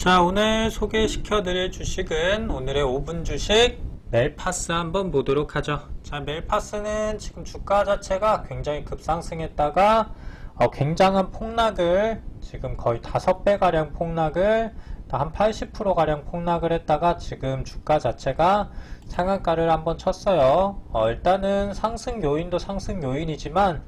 자, 오늘 소개시켜 드릴 주식은 오늘의 5분 주식 멜파스 한번 보도록 하죠. 자, 멜파스는 지금 주가 자체가 굉장히 급상승했다가 어, 굉장한 폭락을 지금 거의 5배 가량 폭락을 한 80%가량 폭락을 했다가 지금 주가 자체가 상한가를 한번 쳤어요. 어, 일단은 상승 요인도 상승 요인이지만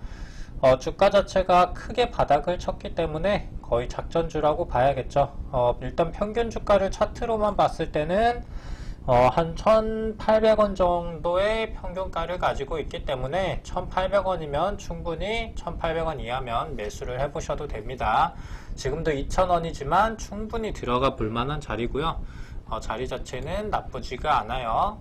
어, 주가 자체가 크게 바닥을 쳤기 때문에 거의 작전주라고 봐야겠죠. 어, 일단 평균 주가를 차트로만 봤을 때는 어, 한 1,800원 정도의 평균가를 가지고 있기 때문에 1,800원이면 충분히 1,800원 이하면 매수를 해보셔도 됩니다. 지금도 2,000원이지만 충분히 들어가 볼 만한 자리고요. 어, 자리 자체는 나쁘지가 않아요.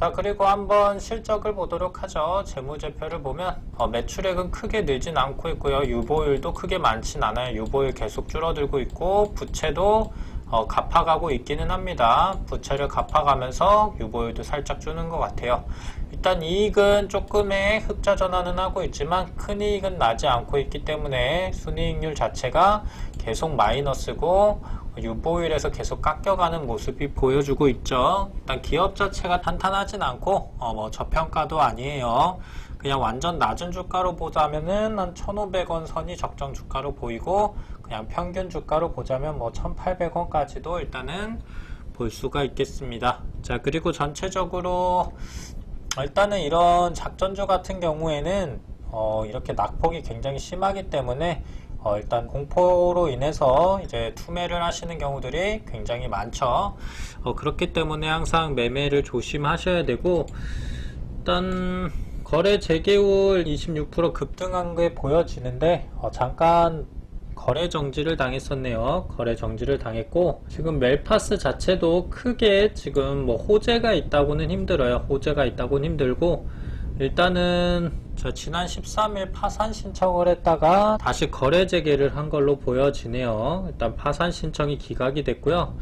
자 그리고 한번 실적을 보도록 하죠. 재무제표를 보면 어, 매출액은 크게 늘진 않고 있고요. 유보율도 크게 많진 않아요. 유보율 계속 줄어들고 있고 부채도 어, 갚아가고 있기는 합니다. 부채를 갚아가면서 유보율도 살짝 주는 것 같아요. 일단 이익은 조금의 흑자 전환은 하고 있지만 큰 이익은 나지 않고 있기 때문에 순이익률 자체가 계속 마이너스고 유보율에서 계속 깎여가는 모습이 보여주고 있죠. 일단 기업 자체가 탄탄하진 않고 어, 뭐 저평가도 아니에요. 그냥 완전 낮은 주가로 보자면은 한 1,500원 선이 적정 주가로 보이고 그냥 평균 주가로 보자면 뭐 1,800원까지도 일단은 볼 수가 있겠습니다. 자, 그리고 전체적으로 일단은 이런 작전주 같은 경우에는 어, 이렇게 낙폭이 굉장히 심하기 때문에 어, 일단 공포로 인해서 이제 투매를 하시는 경우들이 굉장히 많죠. 어, 그렇기 때문에 항상 매매를 조심하셔야 되고 일단 거래 재개월 26% 급등한 게 보여지는데 어, 잠깐 거래 정지를 당했었네요. 거래 정지를 당했고 지금 멜파스 자체도 크게 지금 뭐 호재가 있다고는 힘들어요. 호재가 있다고는 힘들고 일단은 저 지난 13일 파산 신청을 했다가 다시 거래 재개를 한 걸로 보여지네요. 일단 파산 신청이 기각이 됐고요.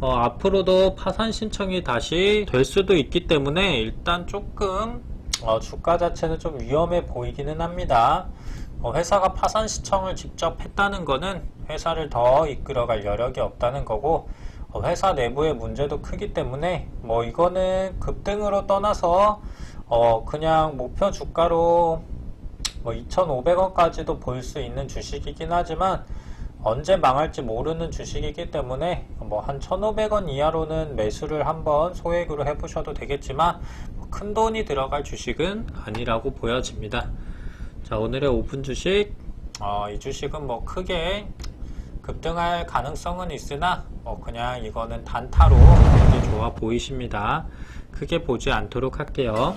어, 앞으로도 파산 신청이 다시 될 수도 있기 때문에 일단 조금 어, 주가 자체는 좀 위험해 보이기는 합니다. 어, 회사가 파산 신청을 직접 했다는 거는 회사를 더 이끌어갈 여력이 없다는 거고 어, 회사 내부의 문제도 크기 때문에 뭐 이거는 급등으로 떠나서 어, 그냥 목표 주가로 뭐 2,500원까지도 볼 수 있는 주식이긴 하지만 언제 망할지 모르는 주식이기 때문에 뭐 한 1,500원 이하로는 매수를 한번 소액으로 해보셔도 되겠지만 뭐큰 돈이 들어갈 주식은 아니라고 보여집니다. 자 오늘의 오픈 주식 어, 이 주식은 뭐 크게 급등할 가능성은 있으나 뭐 그냥 이거는 단타로 좋아 보이십니다. 크게 보지 않도록 할게요.